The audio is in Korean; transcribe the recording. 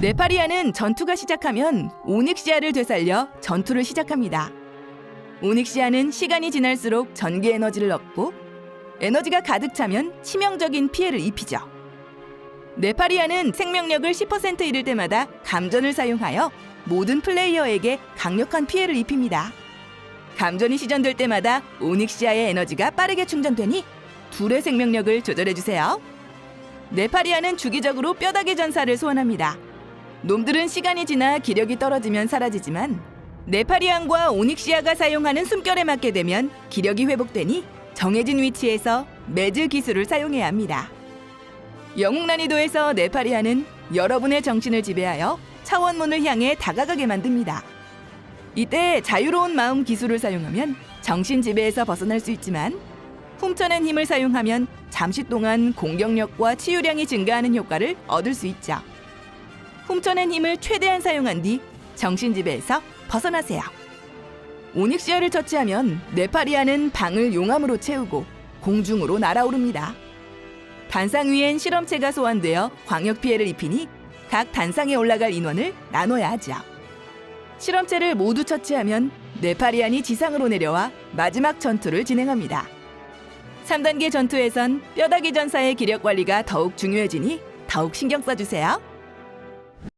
네파리아는 전투가 시작하면 오닉시아를 되살려 전투를 시작합니다. 오닉시아는 시간이 지날수록 전기 에너지를 얻고 에너지가 가득 차면 치명적인 피해를 입히죠. 네파리아는 생명력을 10% 잃을 때마다 감전을 사용하여 모든 플레이어에게 강력한 피해를 입힙니다. 감전이 시전될 때마다 오닉시아의 에너지가 빠르게 충전되니 둘의 생명력을 조절해 주세요. 네파리아는 주기적으로 뼈다귀 전사를 소환합니다. 놈들은 시간이 지나 기력이 떨어지면 사라지지만 네파리안과 오닉시아가 사용하는 숨결에 맞게 되면 기력이 회복되니 정해진 위치에서 매즈 기술을 사용해야 합니다. 영웅 난이도에서 네파리아는 여러분의 정신을 지배하여 차원문을 향해 다가가게 만듭니다. 이때 자유로운 마음 기술을 사용하면 정신 지배에서 벗어날 수 있지만 훔쳐낸 힘을 사용하면 잠시 동안 공격력과 치유량이 증가하는 효과를 얻을 수 있죠. 훔쳐낸 힘을 최대한 사용한 뒤 정신 지배에서 벗어나세요. 오닉시아를 처치하면 네파리아는 방을 용암으로 채우고 공중으로 날아오릅니다. 단상 위엔 실험체가 소환되어 광역 피해를 입히니 각 단상에 올라갈 인원을 나눠야 하죠. 실험체를 모두 처치하면 네파리안이 지상으로 내려와 마지막 전투를 진행합니다. 3단계 전투에선 뼈다귀 전사의 기력 관리가 더욱 중요해지니 더욱 신경 써주세요.